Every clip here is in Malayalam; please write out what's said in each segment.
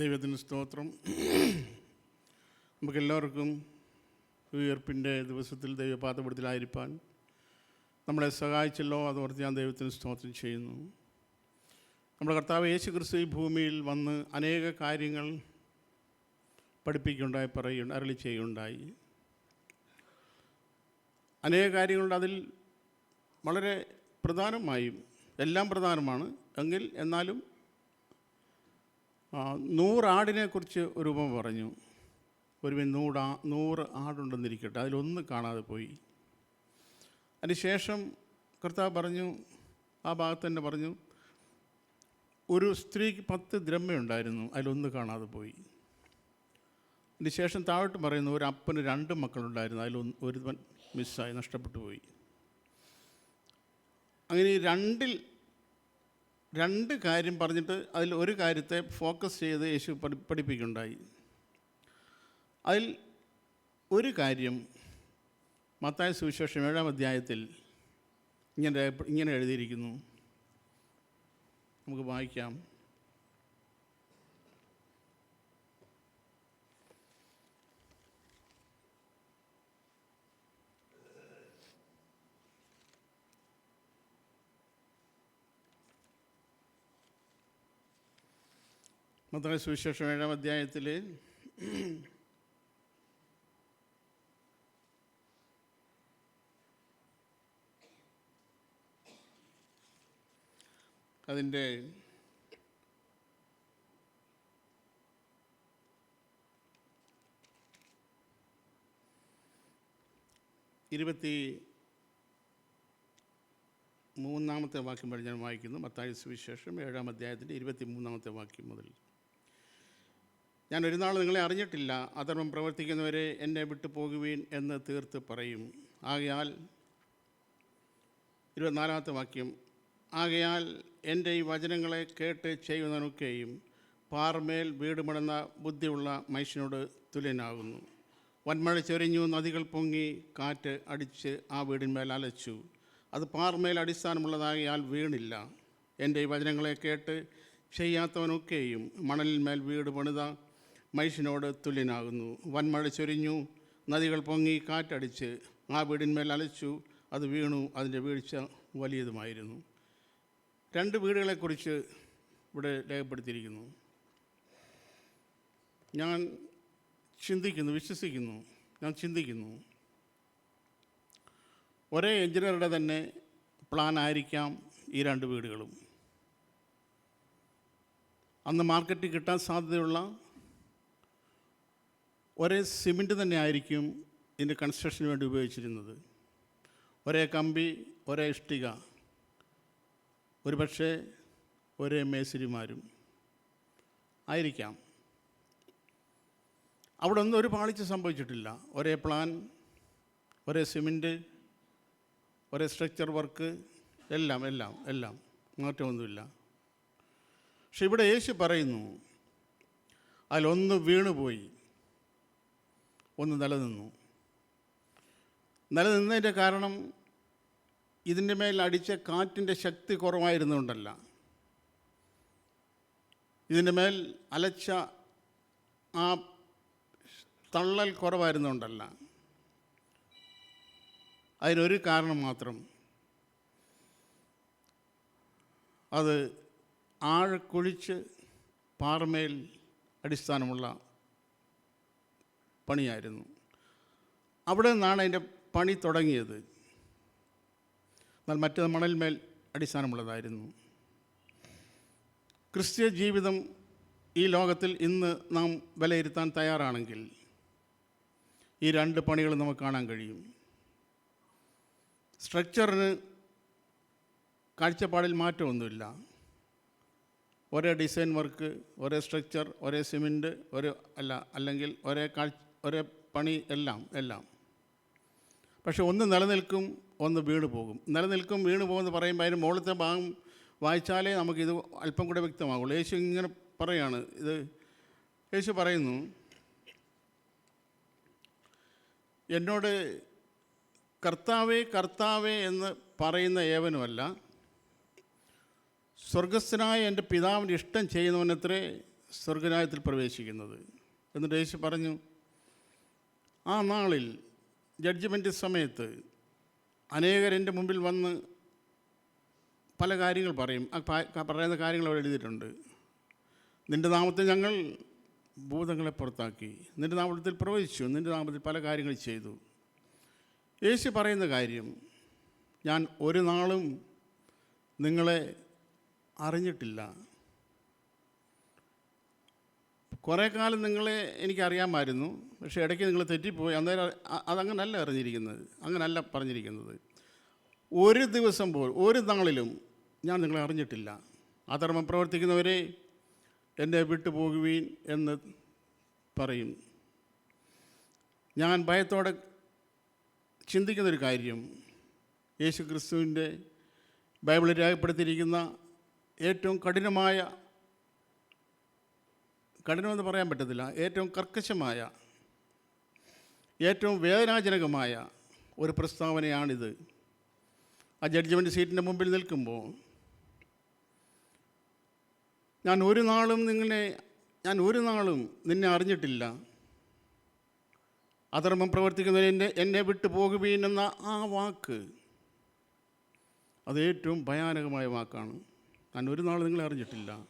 ദൈവത്തിന് സ്തോത്രം. നമുക്കെല്ലാവർക്കും ഉയർപ്പിന്റെ ദിവസത്തിൽ ദൈവപാതപടത്തിലായിരിക്കാൻ നമ്മളെ സഹായിച്ചല്ലോ അതോർത്ത് ഞാൻ ദൈവത്തിന് സ്തോത്രം ചെയ്യുന്നു. നമ്മുടെ കർത്താവ് യേശു ക്രിസ്തു ഈ ഭൂമിയിൽ വന്ന് അനേക കാര്യങ്ങൾ പഠിപ്പിക്കുകയുണ്ടായി പറയുകയുണ്ട് അരളി ചെയ്യുകയുണ്ടായി. അനേക കാര്യങ്ങളുണ്ട്. അതിൽ വളരെ പ്രധാനമായും എല്ലാം പ്രധാനമാണ്. എങ്കിൽ എന്നാലും നൂറാടിനെക്കുറിച്ച് ഒരു ഉപമ പറഞ്ഞു. ഒരുവൻ നൂറാ നൂറ് ആടുണ്ടെന്നിരിക്കട്ടെ അതിലൊന്ന് കാണാതെ പോയി. അതിനുശേഷം കർത്താവ് പറഞ്ഞു ആ ഭാഗത്ത് തന്നെ പറഞ്ഞു ഒരു സ്ത്രീക്ക് പത്ത് ദ്രമ്മയുണ്ടായിരുന്നു അതിലൊന്ന് കാണാതെ പോയി. അതിന് ശേഷം താഴോട്ട് പറയുന്നു ഒരു അപ്പന് രണ്ട് മക്കളുണ്ടായിരുന്നു അതിലൊന്ന് ഒരുവൻ മിസ്സായി നഷ്ടപ്പെട്ടു പോയി. അങ്ങനെ ഈ രണ്ടിൽ രണ്ട് കാര്യം പറഞ്ഞിട്ട് അതിൽ ഒരു കാര്യത്തെ ഫോക്കസ് ചെയ്ത് യേശു പഠി പഠിപ്പിക്കുണ്ടായി അതിൽ ഒരു കാര്യം മത്തായ സുവിശേഷം ഏഴാം അധ്യായത്തിൽ ഇങ്ങനെ ഇങ്ങനെ എഴുതിയിരിക്കുന്നു. നമുക്ക് വായിക്കാം. മത്തായ സുവിശേഷം ഏഴാം അധ്യായത്തിൽ അതിന്റെ ഇരുപത്തി മൂന്നാമത്തെ വാക്യം വരെ ഞാൻ വായിക്കുന്നു. മത്തായ സുവിശേഷം ഏഴാം അധ്യായത്തിന്റെ ഇരുപത്തി മൂന്നാമത്തെ വാക്യം മുതൽ. ഞാൻ ഒരു നാൾ നിങ്ങളെ അറിഞ്ഞിട്ടില്ല. അധർമ്മം പ്രവർത്തിക്കുന്നവരെ എന്നെ വിട്ടു പോകുവീൻ എന്ന് തീർത്ത് പറയും. ആകയാൽ ഇരുപത്തിനാലാമത്തെ വാക്യം ആകയാൽ എന്റെ ഈ വചനങ്ങളെ കേട്ട് ചെയ്യുന്നതിനൊക്കെയും പാർമേൽ വീട് മടന്ന ബുദ്ധിയുള്ള മനുഷ്യനോട് തുല്യനാകുന്നു. വൻമഴ ചൊരിഞ്ഞു നദികൾ പൊങ്ങി കാറ്റ് അടിച്ച് ആ വീടിന്മേൽ അലച്ചു. അത് പാറമേൽ അടിസ്ഥാനമുള്ളതായാൽ വീണില്ല. എന്റെ ഈ വചനങ്ങളെ കേട്ട് ചെയ്യാത്തവനൊക്കെയും മണലിന്മേൽ വീട് പണിത മനുഷ്യനോട് തുല്യനാകുന്നു. വൻമഴ ചൊരിഞ്ഞു നദികൾ പൊങ്ങി കാറ്റടിച്ച് ആ വീടിന്മേൽ അലച്ചു അത് വീണു അതിന്റെ വീഴ്ച വലിയതുമായിരുന്നു. രണ്ട് വീടുകളെക്കുറിച്ച് ഇവിടെ രേഖപ്പെടുത്തിയിരിക്കുന്നു. ഞാൻ ചിന്തിക്കുന്നു വിശ്വസിക്കുന്നു ഞാൻ ചിന്തിക്കുന്നു. ഒരേ എഞ്ചിനീയറുടെ തന്നെ പ്ലാൻ ആയിരിക്കാം ഈ രണ്ട് വീടുകളും. അന്ന് മാർക്കറ്റിൽ കിട്ടാൻ സാധ്യതയുള്ള ഒരേ സിമെന്റ് തന്നെ ആയിരിക്കും ഇതിന്റെ കൺസ്ട്രക്ഷന് വേണ്ടി ഉപയോഗിച്ചിരുന്നത്. ഒരേ കമ്പി ഒരേ ഇഷ്ടിക ഒരുപക്ഷെ ഒരേ മേശരിമാരും ആയിരിക്കാം. അവിടെ ഒന്നും ഒരു പാളിച്ച സംഭവിച്ചിട്ടില്ല. ഒരേ പ്ലാൻ ഒരേ സിമെന്റ് ഒരേ സ്ട്രക്ചർ വർക്ക് എല്ലാം എല്ലാം എല്ലാം. മാറ്റമൊന്നുമില്ല. പക്ഷെ ഇവിടെ യേശു പറയുന്നു അതിലൊന്ന് വീണുപോയി. ഒന്ന് നിലനിന്നു. നിലനിന്നതിന്റെ കാരണം ഇതിന്റെ മേൽ അടിച്ച കാറ്റിന്റെ ശക്തി കുറവായിരുന്നുകൊണ്ടല്ല. ഇതിന്റെ മേൽ അലച്ച ആ തള്ളൽ കുറവായിരുന്നുകൊണ്ടല്ല. അതിനൊരു കാരണം മാത്രം. അത് ആഴക്കുഴിച്ച് പാറമേൽ അടിസ്ഥാനമുള്ള പണിയായിരുന്നു. അവിടെ നിന്നാണ് അതിന്റെ പണി തുടങ്ങിയത്. എന്നാൽ മറ്റത് മണൽമേൽ അടിസ്ഥാനമുള്ളതായിരുന്നു. ക്രിസ്ത്യ ജീവിതം ഈ ലോകത്തിൽ ഇന്ന് നാം വിലയിരുത്താൻ തയ്യാറാണെങ്കിൽ ഈ രണ്ട് പണികൾ നമുക്ക് കാണാൻ കഴിയും. സ്ട്രക്ചറിന് കാഴ്ചപ്പാടിൽ മാറ്റമൊന്നുമില്ല. ഒരേ ഡിസൈൻ വർക്ക് ഒരേ സ്ട്രക്ചർ ഒരേ സിമെന്റ് ഒരു അല്ല അല്ലെങ്കിൽ ഒരേ കാഴ്ച ഒരേ പണി എല്ലാം എല്ലാം. പക്ഷെ ഒന്ന് നിലനിൽക്കും ഒന്ന് വീണ് പോകും. നിലനിൽക്കും വീണ് പോകുമെന്ന് പറയുമ്പോൾ അതിന് മുകളിലത്തെ ഭാഗം വായിച്ചാലേ നമുക്കിത് അല്പം കൂടെ വ്യക്തമാകുള്ളൂ യേശു ഇങ്ങനെ പറയാണ് ഇത് യേശു പറയുന്നു എന്നോട് കർത്താവേ കർത്താവേ എന്ന് പറയുന്ന ഏവനുമല്ല സ്വർഗസ്ഥനായ എന്റെ പിതാവിന്റെ ഇഷ്ടം ചെയ്യുന്നവനത്രേ സ്വർഗരാജ്യത്തിൽ പ്രവേശിക്കുന്നത്. എന്നിട്ട് യേശു പറഞ്ഞു ആ നാളിൽ ജഡ്ജ്മെന്റ് സമയത്ത് അനേകർ എന്റെ മുമ്പിൽ വന്ന് പല കാര്യങ്ങൾ പറയും. ആ പറയുന്ന കാര്യങ്ങൾ അവിടെ എഴുതിയിട്ടുണ്ട്. നിന്റെ നാമത്തെ ഞങ്ങൾ ഭൂതങ്ങളെ പുറത്താക്കി. നിന്റെ നാമത്തിൽ പ്രവചിച്ചു നിന്റെ നാമത്തിൽ പല കാര്യങ്ങൾ ചെയ്തു. യേശു പറയുന്ന കാര്യം ഞാൻ ഒരു നാളും നിങ്ങളെ അറിഞ്ഞിട്ടില്ല. കുറേ കാലം നിങ്ങളെ എനിക്കറിയാമായിരുന്നു. പക്ഷേ ഇടയ്ക്ക് നിങ്ങൾ തെറ്റിപ്പോയി. അന്നേരം അതങ്ങനല്ല അറിഞ്ഞിരിക്കുന്നത്. അങ്ങനല്ല പറഞ്ഞിരിക്കുന്നത്. ഒരു ദിവസം പോലും ഒരു നാളിലും ഞാൻ നിങ്ങളെ അറിഞ്ഞിട്ടില്ല. അധർമ്മം പ്രവർത്തിക്കുന്നവരെ എന്നെ വിട്ടുപോകുവീൻ എന്ന് പറയും. ഞാൻ ഭയത്തോടെ ചിന്തിക്കുന്നൊരു കാര്യം. യേശു ക്രിസ്തുവിന്റെ ബൈബിളിൽ രേഖപ്പെടുത്തിയിരിക്കുന്ന ഏറ്റവും കഠിനമായ കഠിനമെന്ന് പറയാൻ പറ്റത്തില്ല ഏറ്റവും കർക്കശമായ ഏറ്റവും വേദനാജനകമായ ഒരു പ്രസ്താവനയാണിത്. ആ ജഡ്ജ്മെന്റ് സീറ്റിന്റെ മുമ്പിൽ നിൽക്കുമ്പോൾ ഞാൻ ഒരു നാളും നിങ്ങളെ ഞാൻ ഒരു നാളും നിന്നെ അറിഞ്ഞിട്ടില്ല. അധർമ്മം പ്രവർത്തിക്കുന്നതിന് എന്നെ വിട്ടു പോകുവീൻ എന്ന ആ വാക്ക് അത് ഏറ്റവും ഭയാനകമായ വാക്കാണ്. ഞാൻ ഒരു നാൾ നിങ്ങളെ അറിഞ്ഞിട്ടില്ല.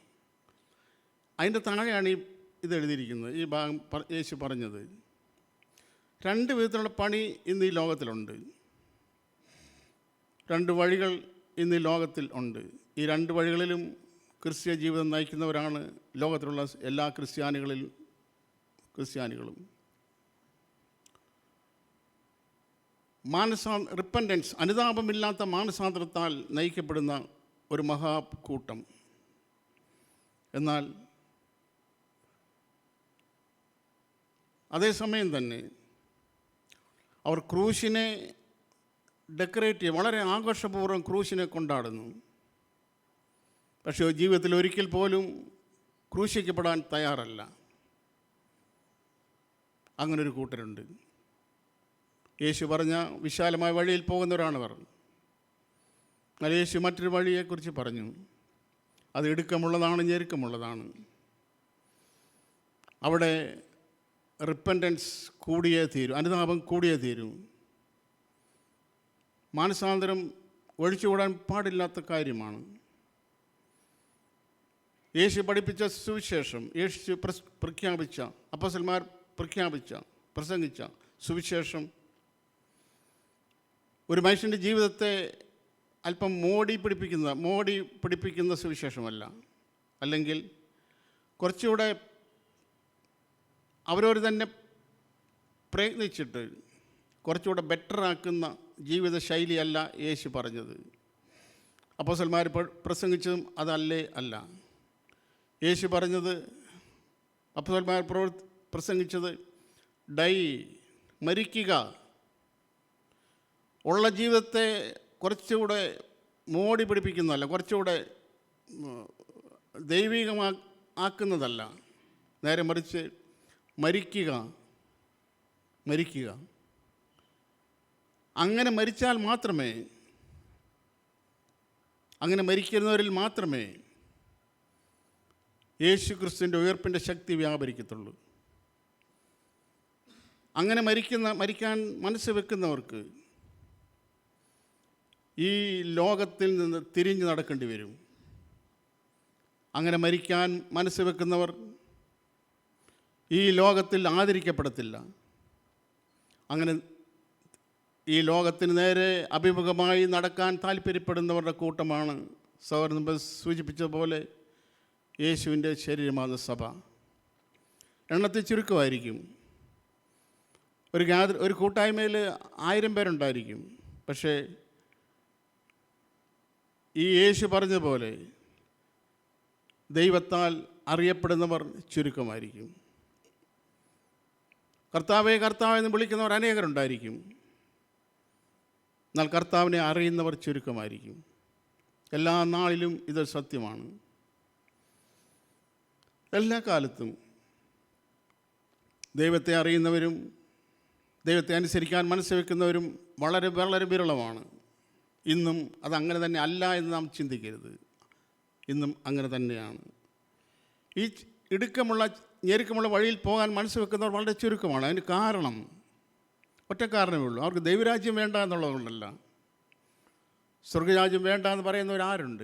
അതിന്റെ താഴെയാണ് ഈ ഇത് എഴുതിയിരിക്കുന്നത്. ഈ ഭാഗം യേശു പറഞ്ഞത്. രണ്ട് വിധത്തിലുള്ള പണി ഇന്ന് ഈ ലോകത്തിലുണ്ട്. രണ്ട് വഴികൾ ഇന്ന് ഈ ലോകത്തിൽ ഉണ്ട്. ഈ രണ്ട് വഴികളിലും ക്രിസ്ത്യ ജീവിതം നയിക്കുന്നവരാണ് ലോകത്തിലുള്ള എല്ലാ ക്രിസ്ത്യാനികളിൽ ക്രിസ്ത്യാനികളും. മാനസാ റിപ്പൻഡൻസ് അനുതാപമില്ലാത്ത മാനസാന്തരത്താൽ നയിക്കപ്പെടുന്ന ഒരു മഹാകൂട്ടം. എന്നാൽ അതേസമയം തന്നെ അവർ ക്രൂശിനെ ഡെക്കറേറ്റ് ചെയ്യും. വളരെ ആഘോഷപൂർവം ക്രൂശിനെ കൊണ്ടാടുന്നു. പക്ഷേ ജീവിതത്തിൽ ഒരിക്കൽ പോലും ക്രൂശിക്കപ്പെടാൻ തയ്യാറല്ല. അങ്ങനൊരു കൂട്ടരുണ്ട്. യേശു പറഞ്ഞ വിശാലമായ വഴിയിൽ പോകുന്നവരാണ് അവർ എന്നാൽ യേശു മറ്റൊരു വഴിയെക്കുറിച്ച് പറഞ്ഞു. അത് ഇടുക്കമുള്ളതാണ് ഞെരുക്കമുള്ളതാണ്. അവിടെ റിപ്പന്റൻസ് കൂടിയേ തീരും അനുതാപം കൂടിയേ തീരും. മാനസാന്തരം ഒഴിച്ചുകൂടാൻ പാടില്ലാത്ത കാര്യമാണ്. യേശു പഠിപ്പിച്ച സുവിശേഷം യേശു പ്രഖ്യാപിച്ച അപ്പസന്മാർ പ്രഖ്യാപിച്ച പ്രസംഗിച്ച സുവിശേഷം. ഒരു മനുഷ്യന്റെ ജീവിതത്തെ അല്പം മോടി പിടിപ്പിക്കുന്ന മോടി പിടിപ്പിക്കുന്ന സുവിശേഷമല്ല. അല്ലെങ്കിൽ കുറച്ചുകൂടെ അവരവർ തന്നെ പ്രയത്നിച്ചിട്ട് കുറച്ചുകൂടെ ബെറ്റർ ആക്കുന്ന ജീവിത ശൈലിയല്ല യേശു പറഞ്ഞത്. അപ്പോസന്മാർ പ്രസംഗിച്ചതും അതല്ലേ അല്ല. യേശു പറഞ്ഞത് അപ്പോസന്മാർ പ്രവർത്തി പ്രസംഗിച്ചത് ഡൈ മരിക്കുക. ഉള്ള ജീവിതത്തെ കുറച്ചുകൂടെ മോടി പിടിപ്പിക്കുന്നതല്ല കുറച്ചുകൂടെ ദൈവികമാ ആക്കുന്നതല്ല. നേരെ മറിച്ച് മരിക്കുക. മരിക്കുക. അങ്ങനെ മരിച്ചാൽ മാത്രമേ അങ്ങനെ മരിക്കുന്നവരിൽ മാത്രമേ യേശു ക്രിസ്തുവിന്റെ ഉയർപ്പിന്റെ ശക്തി വ്യാപരിക്കത്തുള്ളൂ. അങ്ങനെ മരിക്കുന്ന മരിക്കാൻ മനസ്സ് വെക്കുന്നവർക്ക് ഈ ലോകത്തിൽ നിന്ന് തിരിഞ്ഞു നടക്കേണ്ടി വരും. അങ്ങനെ മരിക്കാൻ മനസ്സ് വെക്കുന്നവർ ഈ ലോകത്തിൽ ആദരിക്കപ്പെടത്തില്ല. അങ്ങനെ ഈ ലോകത്തിന് നേരെ അഭിമുഖമായി നടക്കാൻ താല്പര്യപ്പെടുന്നവരുടെ കൂട്ടമാണ് മുമ്പ് സൂചിപ്പിച്ചതുപോലെ യേശുവിന്റെ ശരീരമാകുന്ന സഭ. എണ്ണത്തിൽ ചുരുക്കമായിരിക്കും. ഒരു ഗ്യാദർ ഒരു കൂട്ടായ്മയിൽ ആയിരം പേരുണ്ടായിരിക്കും. പക്ഷേ ഈ യേശു പറഞ്ഞതുപോലെ ദൈവത്താൽ അറിയപ്പെടുന്നവർ ചുരുക്കമായിരിക്കും. കർത്താവെ കർത്താവ് എന്ന് വിളിക്കുന്നവർ അനേകരുണ്ടായിരിക്കും. എന്നാൽ കർത്താവിനെ അറിയുന്നവർ ചുരുക്കമായിരിക്കും. എല്ലാ നാളിലും ഇത് സത്യമാണ്. എല്ലാ കാലത്തും ദൈവത്തെ അറിയുന്നവരും ദൈവത്തെ അനുസരിക്കാൻ മനസ്സ് വയ്ക്കുന്നവരും വളരെ വളരെ വിരളമാണ്. ഇന്നും അതങ്ങനെ തന്നെ അല്ല എന്ന് നാം ചിന്തിക്കരുത്. ഇന്നും അങ്ങനെ തന്നെയാണ്. ഈ ഇടുക്കമുള്ള ഞെരുക്കമുള്ള വഴിയിൽ പോകാൻ മനസ്സ് വെക്കുന്നവർ വളരെ ചുരുക്കമാണ്. അതിന് കാരണം ഒറ്റ കാരണമേ ഉള്ളൂ. അവർക്ക് ദൈവരാജ്യം വേണ്ട എന്നുള്ളതുകൊണ്ടല്ല. സ്വർഗരാജ്യം വേണ്ട എന്ന് പറയുന്നവരാരുണ്ട്?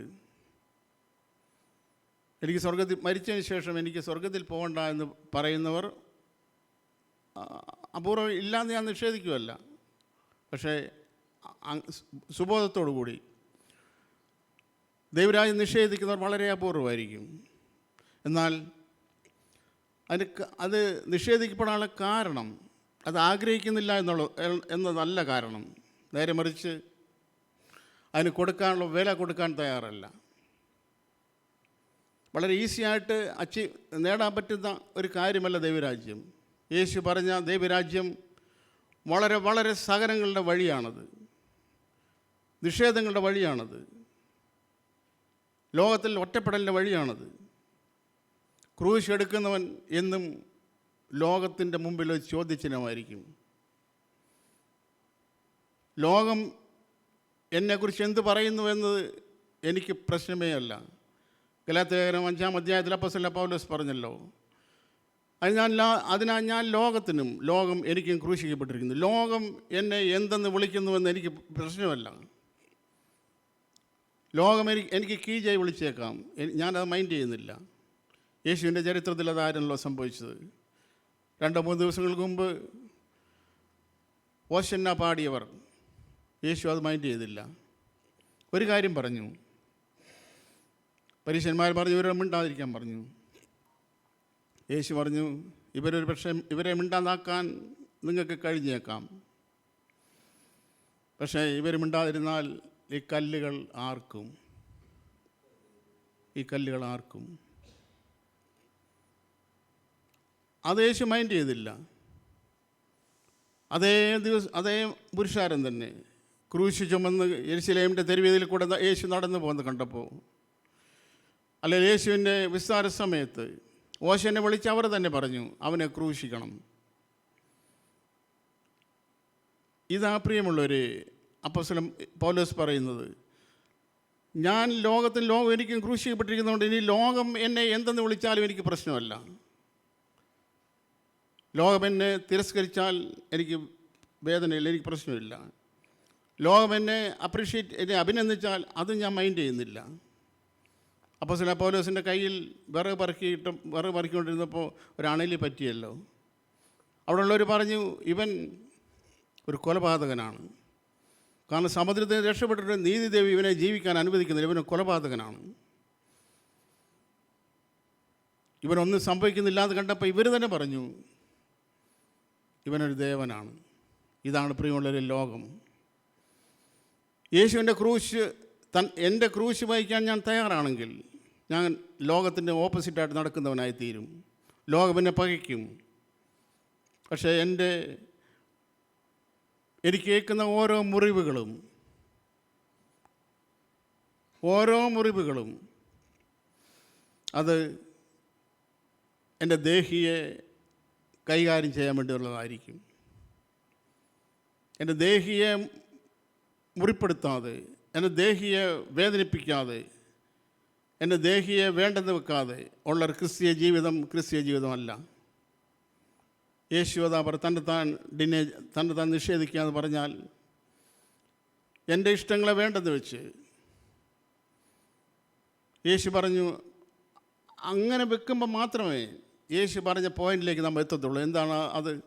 എനിക്ക് സ്വർഗത്തിൽ മരിച്ചതിന് ശേഷം എനിക്ക് സ്വർഗത്തിൽ പോകണ്ട എന്ന് പറയുന്നവർ അപൂർവം ഇല്ലാന്ന് ഞാൻ നിഷേധിക്കുമല്ല പക്ഷേ സുബോധത്തോടു കൂടി ദൈവരാജ്യം നിഷേധിക്കുന്നവർ വളരെ അപൂർവമായിരിക്കും. എന്നാൽ അതിന് അത് നിഷേധിക്കപ്പെടാനുള്ള കാരണം അത് ആഗ്രഹിക്കുന്നില്ല എന്നുള്ള എന്നതല്ല കാരണം. നേരെ മറിച്ച് അതിന് കൊടുക്കാനുള്ള വില കൊടുക്കാൻ തയ്യാറല്ല. വളരെ ഈസിയായിട്ട് അച്ചി നേടാൻ പറ്റുന്ന ഒരു കാര്യമല്ല ദൈവരാജ്യം. യേശു പറഞ്ഞ ദൈവരാജ്യം വളരെ വളരെ സഹനങ്ങളുടെ വഴിയാണത്. നിഷേധങ്ങളുടെ വഴിയാണത്. ലോകത്തിൽ ഒറ്റപ്പെടലിന്റെ വഴിയാണത്. ക്രൂശ് എടുക്കുന്നവൻ എന്നും ലോകത്തിന്റെ മുമ്പിൽ ഒരു ചോദ്യചിഹ്നമായിരിക്കും. ലോകം എന്നെക്കുറിച്ച് എന്ത് പറയുന്നു എന്നത് എനിക്ക് പ്രശ്നമേ അല്ല. ഗലാത്തേകരം അഞ്ചാം അധ്യായത്തിൽ അപ്പസല്ല പൗലോസ് പറഞ്ഞല്ലോ. അത് ഞാൻ അതിനാൽ ഞാൻ ലോകത്തിനും ലോകം എനിക്കും ക്രൂശിക്കപ്പെട്ടിരിക്കുന്നു. ലോകം എന്നെ എന്തെന്ന് വിളിക്കുന്നുവെന്ന് എനിക്ക് പ്രശ്നമല്ല. ലോകം എനിക്ക് എനിക്ക് കീജായി വിളിച്ചേക്കാം. ഞാനത് മൈൻഡ് ചെയ്യുന്നില്ല. യേശുവിന്റെ ചരിത്രത്തിൽ അതായിരുന്നല്ലോ സംഭവിച്ചത്? രണ്ടോ മൂന്ന് ദിവസങ്ങൾക്ക് മുമ്പ് ഓശന്ന പാടിയവർ. യേശു അത് മൈൻഡ് ചെയ്തില്ല. ഒരു കാര്യം പറഞ്ഞു. പരീക്ഷന്മാർ പറഞ്ഞു ഇവരെ മിണ്ടാതിരിക്കാൻ പറഞ്ഞു. യേശു പറഞ്ഞു ഇവരൊരു പക്ഷേ ഇവരെ മിണ്ടാതാക്കാൻ നിങ്ങൾക്ക് കഴിഞ്ഞേക്കാം. പക്ഷേ ഇവർ മിണ്ടാതിരുന്നാൽ ഈ കല്ലുകൾ ആർക്കും? ഈ കല്ലുകൾ ആർക്കും? അത് യേശു മൈൻഡ് ചെയ്തില്ല. അതേ ദിവസം അതേ പുരുഷാരൻ തന്നെ. ക്രൂശ് ചുമന്ന് യെരുശലേമിന്റെ തെരുവീതിയിൽ കൂടെ യേശു നടന്നു പോകുന്നത് കണ്ടപ്പോൾ അല്ലെ യേശുവിന്റെ വിസ്താര സമയത്ത് ഓശനെ വിളിച്ച് അവർ തന്നെ പറഞ്ഞു അവനെ ക്രൂശിക്കണം. ഇതാ പ്രിയമുള്ളവർ അപ്പസ്വലം പൗലോസ് പറയുന്നത് ഞാൻ ലോകത്തിൽ ലോകം എനിക്കും ക്രൂശിക്കപ്പെട്ടിരിക്കുന്നതുകൊണ്ട് ഇനി ലോകം എന്നെ എന്തെന്ന് വിളിച്ചാലും എനിക്ക് പ്രശ്നമല്ല. ലോകം എന്നെ തിരസ്കരിച്ചാൽ എനിക്ക് വേദനയില്ല എനിക്ക് പ്രശ്നമില്ല. ലോകം എന്നെ അപ്രീഷിയേറ്റ് എന്നെ അഭിനന്ദിച്ചാൽ അത് ഞാൻ മൈൻഡ് ചെയ്യുന്നില്ല. അപ്പോൾ ചില പൗലോസിന്റെ കയ്യിൽ വിറക് പറക്കിയിട്ട് വിറക് പറക്കിക്കൊണ്ടിരുന്നപ്പോൾ ഒരു അണലി പറ്റിയല്ലോ. അവിടെ ഉള്ളവർ പറഞ്ഞു ഇവൻ ഒരു കൊലപാതകനാണ്. കാരണം സമുദ്രത്തിൽ രക്ഷപ്പെട്ടിട്ട് നീതിദേവി ഇവനെ ജീവിക്കാൻ അനുവദിക്കുന്നില്ല ഇവൻ കൊലപാതകനാണ്. ഇവനൊന്നും സംഭവിക്കുന്നില്ല എന്ന് കണ്ടപ്പോൾ ഇവർ തന്നെ പറഞ്ഞു ഇവനൊരു ദേവനാണ്. ഇതാണ് പ്രിയമുള്ളൊരു ലോകം. യേശുവിന്റെ ക്രൂശ് തൻ എന്റെ ക്രൂശ് വഹിക്കാൻ ഞാൻ തയ്യാറാണെങ്കിൽ ഞാൻ ലോകത്തിന്റെ ഓപ്പോസിറ്റായിട്ട് നടക്കുന്നവനായി തീരും ലോകം എന്നെ പകയ്ക്കും. പക്ഷേ എന്റെ എനിക്ക് കേൾക്കുന്ന ഓരോ മുറിവുകളും ഓരോ മുറിവുകളും അത് എന്റെ ദേഹിയെ കൈകാര്യം ചെയ്യാൻ വേണ്ടിയുള്ളതായിരിക്കും എന്റെ ദേഹിയെ മുറിപ്പെടുത്താതെ എന്റെ ദേഹിയെ വേദനിപ്പിക്കാതെ എന്റെ ദേഹിയെ വേണ്ടെന്ന് വെക്കാതെ ഉള്ള ഒരു ക്രിസ്തീയ ജീവിതം ക്രിസ്തീയ ജീവിതമല്ല. യേശു അതാ പറ തന്റെ താൻ ഡിനെ തന്റെ താൻ നിഷേധിക്കുക എന്ന് പറഞ്ഞാൽ എന്റെ ഇഷ്ടങ്ങളെ വേണ്ടെന്ന് വെച്ച് യേശു പറഞ്ഞു അങ്ങനെ വെക്കുമ്പോൾ മാത്രമേ യേശു പറഞ്ഞ പോയിന്റിലേക്ക് നമ്മൾ എത്തത്തുള്ളൂ. എന്താണ് അത്?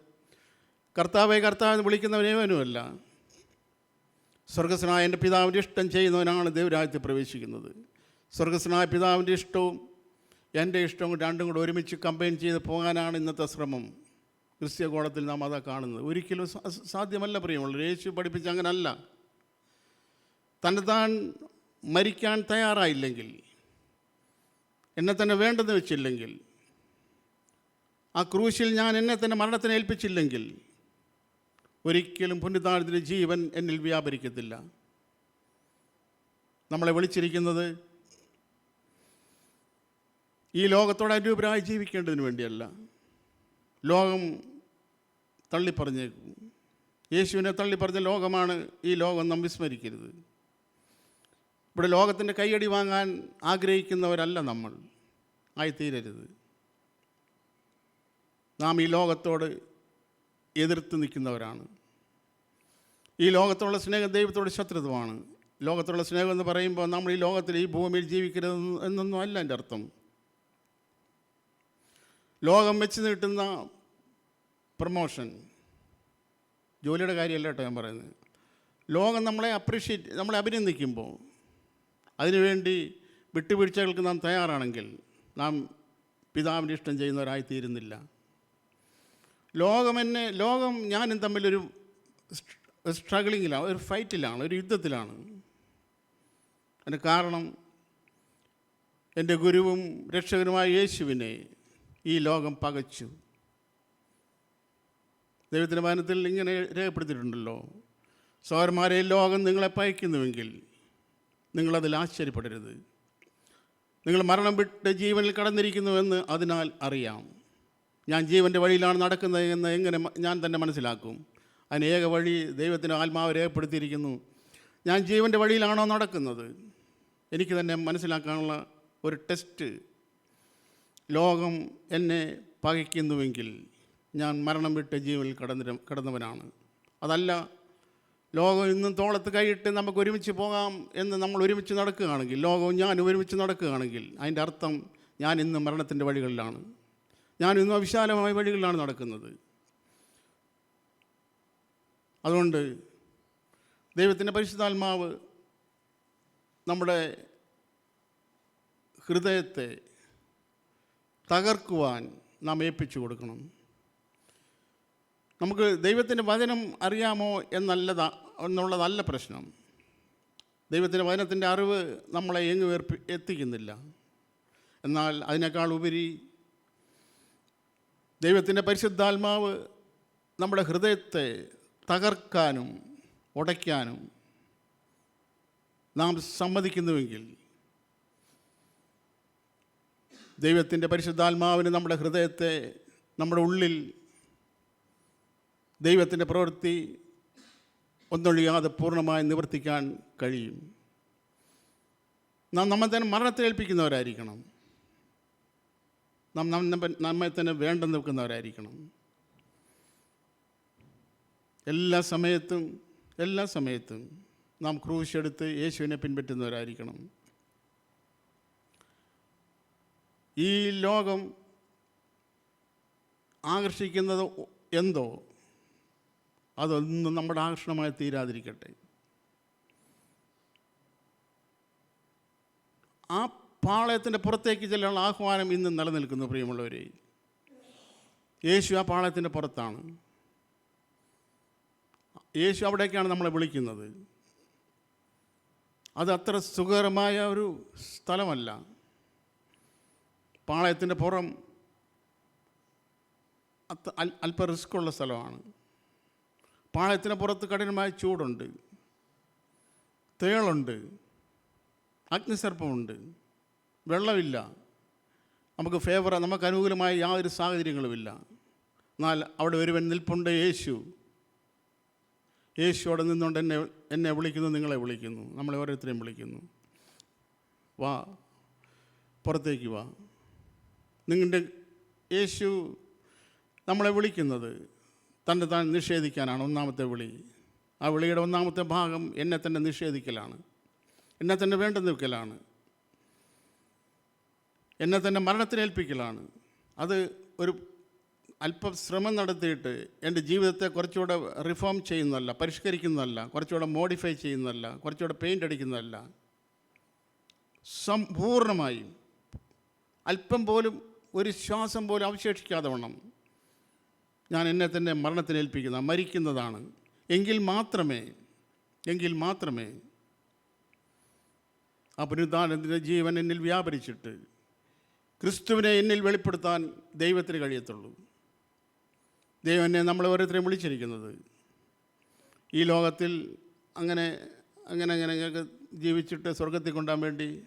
കർത്താവെ കർത്താവ് എന്ന് വിളിക്കുന്നവനേവനുമല്ല സ്വർഗസ്നായ എന്റെ പിതാവിന്റെ ഇഷ്ടം ചെയ്യുന്നവനാണ് ദൈവരാജ്യത്തിൽ പ്രവേശിക്കുന്നത്. സ്വർഗസ്നായ പിതാവിന്റെ ഇഷ്ടവും എന്റെ ഇഷ്ടവും രണ്ടും കൂടെ ഒരുമിച്ച് കമ്പൈൻ ചെയ്ത് പോകാനാണ് ഇന്നത്തെ ശ്രമം. ക്രിസ്ത്യ കോളത്തിൽ നാം അതാ കാണുന്നത്. ഒരിക്കലും സാധ്യമല്ല പ്രിയമുള്ളൂ യേശു പഠിപ്പിച്ച അങ്ങനല്ല. തന്നെ താൻ മരിക്കാൻ തയ്യാറായില്ലെങ്കിൽ എന്നെ തന്നെ വേണ്ടെന്ന് വെച്ചില്ലെങ്കിൽ ആ ക്രൂശിൽ ഞാൻ എന്നെ തന്നെ മരണത്തിന് ഏൽപ്പിച്ചില്ലെങ്കിൽ ഒരിക്കലും പുണ്യതാഴത്തിന്റെ ജീവൻ എന്നിൽ വ്യാപരിക്കത്തില്ല. നമ്മളെ വിളിച്ചിരിക്കുന്നത് ഈ ലോകത്തോട് അനുരൂപരായി ജീവിക്കേണ്ടതിന് വേണ്ടിയല്ല. ലോകം തള്ളിപ്പറഞ്ഞേക്കും. യേശുവിനെ തള്ളിപ്പറഞ്ഞ ലോകമാണ് ഈ ലോകം നാം വിസ്മരിക്കരുത്. ഇവിടെ ലോകത്തിന്റെ കൈയടി വാങ്ങാൻ ആഗ്രഹിക്കുന്നവരല്ല നമ്മൾ. ആയിത്തീരരുത്. നാം ഈ ലോകത്തോട് എതിർത്ത് നിൽക്കുന്നവരാണ്. ഈ ലോകത്തുള്ള സ്നേഹം ദൈവത്തോട് ശത്രുത്വമാണ്. ലോകത്തുള്ള സ്നേഹം എന്ന് പറയുമ്പോൾ നമ്മൾ ഈ ലോകത്തിൽ ഈ ഭൂമിയിൽ ജീവിക്കരുത് എന്നൊന്നും അല്ല എന്റെ അർത്ഥം. ലോകം വെച്ച് നീട്ടുന്ന പ്രമോഷൻ. ജോലിയുടെ കാര്യമല്ല കേട്ടോ ഞാൻ പറയുന്നത്. ലോകം നമ്മളെ അപ്രീഷിയേറ്റ് നമ്മളെ അഭിനന്ദിക്കുമ്പോൾ അതിനുവേണ്ടി വിട്ടുവീഴ്ചകൾക്ക് നാം തയ്യാറാണെങ്കിൽ നാം പിതാവിന്റെ ഇഷ്ടം ചെയ്യുന്നവരായി തീരുന്നില്ല ലോകം എന്നെ ലോകം ഞാനും തമ്മിലൊരു സ്ട്രഗിളിങ്ങിലാണ് ഒരു ഫൈറ്റിലാണ് ഒരു യുദ്ധത്തിലാണ്. അതിന് കാരണം എന്റെ ഗുരുവും രക്ഷകനുമായ യേശുവിനെ ഈ ലോകം പകച്ചു. ദൈവത്തിന്റെ വചനത്തിൽ ഇങ്ങനെ രേഖപ്പെടുത്തിയിട്ടുണ്ടല്ലോ സൗരന്മാരെ ലോകം നിങ്ങളെ പയക്കുന്നുവെങ്കിൽ നിങ്ങളതിൽ ആശ്ചര്യപ്പെടരുത്. നിങ്ങൾ മരണം വിട്ട് ജീവനിൽ കടന്നിരിക്കുന്നുവെന്ന് അതിനാൽ അറിയാം. ഞാൻ ജീവന്റെ വഴിയിലാണ് നടക്കുന്നത് എന്ന് എങ്ങനെ ഞാൻ തന്നെ മനസ്സിലാക്കും. അതിന് ഏക വഴി ദൈവത്തിന്റെ ആത്മാവ് രേഖപ്പെടുത്തിയിരിക്കുന്നു. ഞാൻ ജീവന്റെ വഴിയിലാണോ നടക്കുന്നത്? എനിക്ക് തന്നെ മനസ്സിലാക്കാനുള്ള ഒരു ടെസ്റ്റ്. ലോകം എന്നെ പകയ്ക്കുന്നുവെങ്കിൽ ഞാൻ മരണം വിട്ട് ജീവനിൽ കടന്നിര കടന്നവനാണ്. അതല്ല ലോകം ഇന്നും തോളത്ത് കൈയിട്ട് നമുക്ക് ഒരുമിച്ച് പോകാം എന്ന് നമ്മൾ ഒരുമിച്ച് നടക്കുകയാണെങ്കിൽ ലോകവും ഞാൻ ഒരുമിച്ച് നടക്കുകയാണെങ്കിൽ അതിന്റെ അർത്ഥം ഞാൻ ഇന്ന് മരണത്തിന്റെ വഴികളിലാണ്. ഞാൻ ഇന്നും വിശാലമായ വഴികളിലാണ് നടക്കുന്നത്. അതുകൊണ്ട് ദൈവത്തിന്റെ പരിശുദ്ധാത്മാവ് നമ്മുടെ ഹൃദയത്തെ തകർക്കുവാൻ നാം ഏൽപ്പിച്ചു കൊടുക്കണം. നമുക്ക് ദൈവത്തിന്റെ വചനം അറിയാമോ എന്നല്ലതാ എന്നുള്ളതല്ല പ്രശ്നം. ദൈവത്തിന്റെ വചനത്തിന്റെ അറിവ് നമ്മളെ എങ്ങും എത്തിക്കുന്നില്ല. എന്നാൽ അതിനേക്കാൾ ഉപരി ദൈവത്തിന്റെ പരിശുദ്ധാത്മാവ് നമ്മുടെ ഹൃദയത്തെ തകർക്കാനും ഉടയ്ക്കാനും നാം സമ്മതിക്കുന്നുവെങ്കിൽ ദൈവത്തിന്റെ പരിശുദ്ധാത്മാവിന് നമ്മുടെ ഹൃദയത്തെ നമ്മുടെ ഉള്ളിൽ ദൈവത്തിന്റെ പ്രവൃത്തി ഒന്നൊഴിയാതെ പൂർണമായി നിവർത്തിക്കാൻ കഴിയും. നാം നമ്മെ തന്നെ മരണത്തിലേൽപ്പിക്കുന്നവരായിരിക്കണം. നമ്മെ തന്നെ വേണ്ടെന്ന് നിൽക്കുന്നവരായിരിക്കണം. എല്ലാ സമയത്തും എല്ലാ സമയത്തും നാം ക്രൂശെടുത്ത് യേശുവിനെ പിൻപറ്റുന്നവരായിരിക്കണം. ഈ ലോകം ആകർഷിക്കുന്നത് എന്തോ? അതൊന്നും നമ്മുടെ ആകർഷണമായി തീരാതിരിക്കട്ടെ. ആ പാളയത്തിന്റെ പുറത്തേക്ക് ചെല്ലാനുള്ള ആഹ്വാനം ഇന്നും നിലനിൽക്കുന്നു പ്രിയമുള്ളവരെ. യേശു ആ പാളയത്തിന്റെ പുറത്താണ്. യേശു അവിടേക്കാണ് നമ്മളെ വിളിക്കുന്നത്. അത് അത്ര സുഖകരമായ ഒരു സ്ഥലമല്ല. പാളയത്തിന്റെ പുറം അത്ര അല്പ റിസ്ക്കുള്ള സ്ഥലമാണ്. പാളയത്തിന് പുറത്ത് കഠിനമായ ചൂടുണ്ട്. തേളുണ്ട്. അഗ്നിസർപ്പമുണ്ട്. വെള്ളമില്ല. നമുക്ക് ഫേവർ നമുക്ക് അനുകൂലമായ യാതൊരു സാഹചര്യങ്ങളുമില്ല. എന്നാൽ അവിടെ ഒരുവൻ നിൽപ്പുണ്ട് യേശു യേശു അവിടെ നിന്നുകൊണ്ട് എന്നെ എന്നെ വിളിക്കുന്നു നിങ്ങളെ വിളിക്കുന്നു. നമ്മളെ ഓരോരുത്തരെയും വിളിക്കുന്നു. വാ പുറത്തേക്ക് വാ. നിങ്ങളുടെ യേശു നമ്മളെ വിളിക്കുന്നത് തന്നെ താൻ നിഷേധിക്കാനാണ് ഒന്നാമത്തെ വിളി. ആ വിളിയുടെ ഒന്നാമത്തെ ഭാഗം എന്നെ തന്നെ നിഷേധിക്കലാണ്. എന്നെ തന്നെ വേണ്ടെന്ന് വെക്കലാണ് എന്നെ തന്നെ മരണത്തിനേൽപ്പിക്കലാണ് അത് ഒരു അല്പം ശ്രമം നടത്തിയിട്ട് എന്റെ ജീവിതത്തെ കുറച്ചുകൂടെ റിഫോം ചെയ്യുന്നതല്ല പരിഷ്കരിക്കുന്നതല്ല കുറച്ചുകൂടെ മോഡിഫൈ ചെയ്യുന്നതല്ല കുറച്ചുകൂടെ പെയിന്റ് അടിക്കുന്നതല്ല. സമ്പൂർണമായും അല്പം പോലും ഒരു ശ്വാസം പോലും അവശേഷിക്കാതെ വണ്ണം ഞാൻ എന്നെ തന്നെ മരണത്തിനേൽപ്പിക്കുന്ന മരിക്കുന്നതാണ്. എങ്കിൽ മാത്രമേ എങ്കിൽ മാത്രമേ ആ പുനരുദ്ധാനത്തിന്റെ ജീവൻ എന്നിൽ വ്യാപരിച്ചിട്ട് ക്രിസ്തുവിനെ എന്നിൽ വെളിപ്പെടുത്താൻ ദൈവത്തിന് കഴിയത്തുള്ളൂ. ദൈവനെ നമ്മൾ ഓരോരുത്തരെയും വിളിച്ചിരിക്കുന്നത്. ഈ ലോകത്തിൽ അങ്ങനെ അങ്ങനെ അങ്ങനെ അങ്ങനെയൊക്കെ ജീവിച്ചിട്ട് സ്വർഗത്തിൽ കൊണ്ടാൻ വേണ്ടി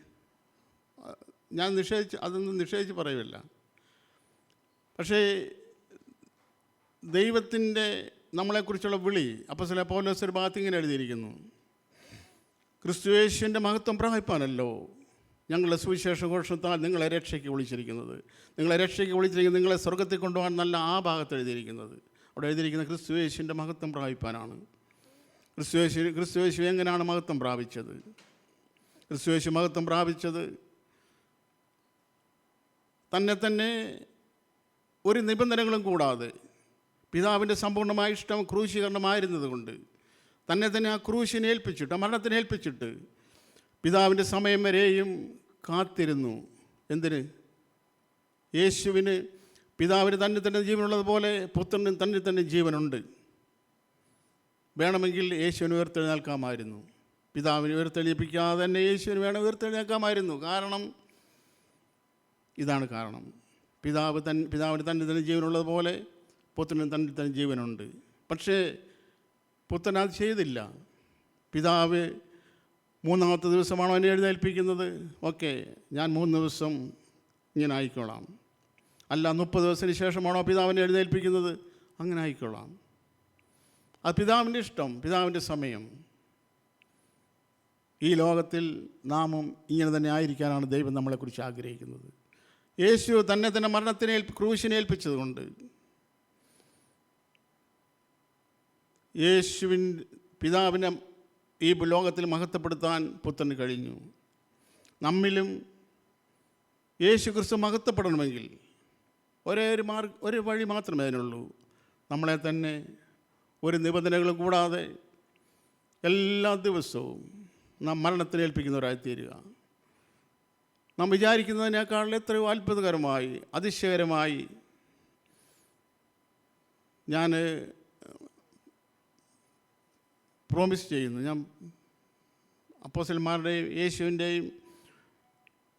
ഞാൻ നിഷേധിച്ച് അതൊന്നും നിഷേധിച്ച് പറയുമില്ല പക്ഷേ ദൈവത്തിന്റെ നമ്മളെക്കുറിച്ചുള്ള വിളി അപ്പോൾ ചില പൗലോസ് ഒരു ഭാഗത്ത് ഇങ്ങനെ എഴുതിയിരിക്കുന്നു. ക്രിസ്തുവേശുവിന്റെ മഹത്വം പ്രാപിപ്പാനല്ലോ. ഞങ്ങളുടെ സുവിശേഷ ഘോഷത്താൽ നിങ്ങളെ രക്ഷയ്ക്ക് വിളിച്ചിരിക്കുന്നത്. നിങ്ങളെ രക്ഷയ്ക്ക് വിളിച്ചിരിക്കുന്നത് നിങ്ങളെ സ്വർഗത്തിൽ കൊണ്ടുപോകാൻ നല്ല ആ ഭാഗത്ത് എഴുതിയിരിക്കുന്നത്. അവിടെ എഴുതിയിരിക്കുന്ന ക്രിസ്തുവേശുവിന്റെ മഹത്വം പ്രാപിപ്പാനാണ്. ക്രിസ്തുവേശു ക്രിസ്തുവേശു എങ്ങനെയാണ് മഹത്വം പ്രാപിച്ചത്? ക്രിസ്തുവേശു മഹത്വം പ്രാപിച്ചത് തന്നെ തന്നെ ഒരു നിബന്ധനകളും കൂടാതെ പിതാവിന്റെ സമ്പൂർണമായ ഇഷ്ടം ക്രൂശീകരണമായിരുന്നത് കൊണ്ട് തന്നെ തന്നെ ആ ക്രൂശിനെ ഏൽപ്പിച്ചിട്ട് മരണത്തിനേൽപ്പിച്ചിട്ട് പിതാവിന്റെ സമയം വരെയും കാത്തിരുന്നു. എന്തിന്? യേശുവിന് പിതാവിന് തന്നെ തന്നെ ജീവനുള്ളതുപോലെ പുത്രനും തന്നെ തന്നെ ജീവനുണ്ട്. വേണമെങ്കിൽ യേശുവിന് ഉയർത്തെഴുന്നേൽക്കാമായിരുന്നു. പിതാവിന് ഉയർത്തെഴുന്നേൽപ്പിക്കാതെ തന്നെ യേശുവിന് വേണം ഉയർത്തെഴുന്നേൽക്കാമായിരുന്നു. കാരണം ഇതാണ് കാരണം. പിതാവ് തൻ പിതാവിന് തന്നെ തന്നെ ജീവനുള്ളതുപോലെ പുത്രനും തന്നെ തന്നെ ജീവനുണ്ട്. പക്ഷേ പുത്രൻ അത് ചെയ്തില്ല. പിതാവ് മൂന്നാമത്തെ ദിവസമാണോ എന്നെ എഴുന്നേൽപ്പിക്കുന്നത്? ഓക്കെ ഞാൻ മൂന്ന് ദിവസം ഇങ്ങനെ ആയിക്കോളാം. അല്ല മുപ്പത് ദിവസത്തിന് ശേഷമാണോ പിതാവിനെ എഴുന്നേൽപ്പിക്കുന്നത്? അങ്ങനെ ആയിക്കോളാം. അത് പിതാവിന്റെ ഇഷ്ടം പിതാവിന്റെ സമയം. ഈ ലോകത്തിൽ നാമും ഇങ്ങനെ തന്നെ ആയിരിക്കാനാണ് ദൈവം നമ്മളെക്കുറിച്ച് ആഗ്രഹിക്കുന്നത്. യേശു തന്നെ തന്നെ മരണത്തിനെ ക്രൂശിനെ ഏൽപ്പിച്ചതുകൊണ്ട്. യേശുവിൻ പിതാവിനെ ഈ ലോകത്തിൽ മഹത്വപ്പെടുത്താൻ പുത്രന് കഴിഞ്ഞു. നമ്മിലും യേശു ക്രിസ്തു മഹത്വപ്പെടണമെങ്കിൽ ഒരേ ഒരു മാർഗ് ഒരു വഴി മാത്രമേ അതിനുള്ളൂ. നമ്മളെ തന്നെ ഒരു നിബന്ധനകളും കൂടാതെ എല്ലാ ദിവസവും നാം മരണത്തിന് ഏൽപ്പിക്കുന്നവരായിത്തീരുക. നാം വിചാരിക്കുന്നതിനേക്കാൾ എത്രയോ അത്ഭുതകരമായി അതിശയകരമായി ഞാൻ പ്രോമിസ് ചെയ്യുന്നു. ഞാൻ അപ്പോസന്മാരുടെയും യേശുവിന്റെയും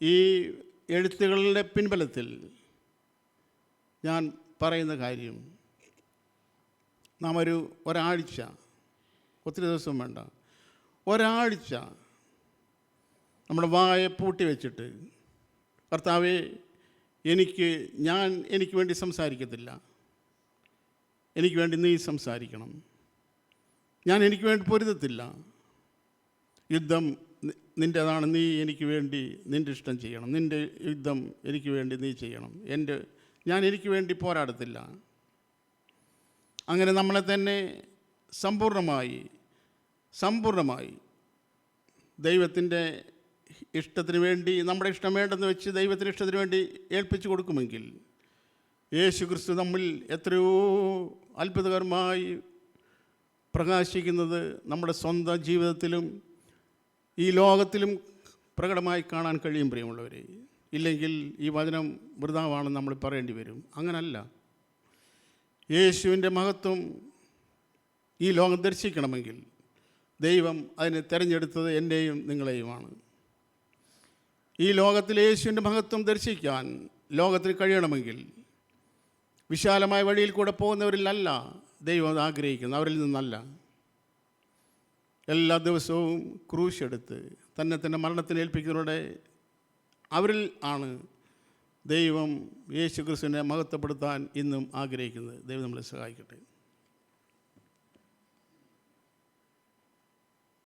ഈ എഴുത്തുകളുടെ പിൻബലത്തിൽ ഞാൻ പറയുന്ന കാര്യം നാം ഒരു ഒരാഴ്ച ഒത്തിരി ദിവസം വേണ്ട. ഒരാഴ്ച നമ്മുടെ വായ പൂട്ടി വെച്ചിട്ട് കർത്താവെ എനിക്ക് ഞാൻ എനിക്ക് വേണ്ടി സംസാരിക്കത്തില്ല. എനിക്ക് വേണ്ടി നീ സംസാരിക്കണം. ഞാൻ എനിക്ക് വേണ്ടി പൊരുതത്തില്ല. യുദ്ധം നിന്റെതാണ് നീ എനിക്ക് വേണ്ടി നിന്റെ ഇഷ്ടം ചെയ്യണം. നിന്റെ യുദ്ധം എനിക്ക് വേണ്ടി നീ ചെയ്യണം. എന്റെ ഞാൻ എനിക്ക് വേണ്ടി പോരാടത്തില്ല. അങ്ങനെ നമ്മളെ തന്നെ സമ്പൂർണമായി സമ്പൂർണമായി ദൈവത്തിന്റെ ഇഷ്ടത്തിന് വേണ്ടി നമ്മുടെ ഇഷ്ടം വേണ്ടെന്ന് വെച്ച് ദൈവത്തിന്റെ ഇഷ്ടത്തിന് വേണ്ടി ഏൽപ്പിച്ചു കൊടുക്കുമെങ്കിൽ യേശു ക്രിസ്തു നമ്മിൽ എത്രയോ അത്ഭുതകരമായി പ്രകാശിക്കുന്നത് നമ്മുടെ സ്വന്തം ജീവിതത്തിലും ഈ ലോകത്തിലും പ്രകടമായി കാണാൻ കഴിയും പ്രിയമുള്ളവരെ. ഇല്ലെങ്കിൽ ഈ വചനം വൃതാവാണെന്ന് നമ്മൾ പറയേണ്ടി വരും. അങ്ങനല്ല. യേശുവിന്റെ മഹത്വം ഈ ലോകം ദർശിക്കണമെങ്കിൽ ദൈവം അതിനെ തിരഞ്ഞെടുത്തത് എന്റെയും നിങ്ങളെയുമാണ്. ഈ ലോകത്തിൽ യേശുവിന്റെ മഹത്വം ദർശിക്കാൻ ലോകത്തിന് കഴിയണമെങ്കിൽ വിശാലമായ വഴിയിൽ കൂടെ പോകുന്നവരിലല്ല ദൈവം അത് ആഗ്രഹിക്കുന്നത് അവരിൽ നിന്നല്ല. എല്ലാ ദിവസവും ക്രൂശെടുത്ത് തന്നെ തന്നെ മരണത്തിന് ഏൽപ്പിക്കുന്നവരുടെ അവരിൽ ആണ് ദൈവം യേശു ക്രിസ്തുവിനെ മഹത്വപ്പെടുത്താൻ ഇന്നും ആഗ്രഹിക്കുന്നത്. ദൈവം നമ്മളെ സഹായിക്കട്ടെ.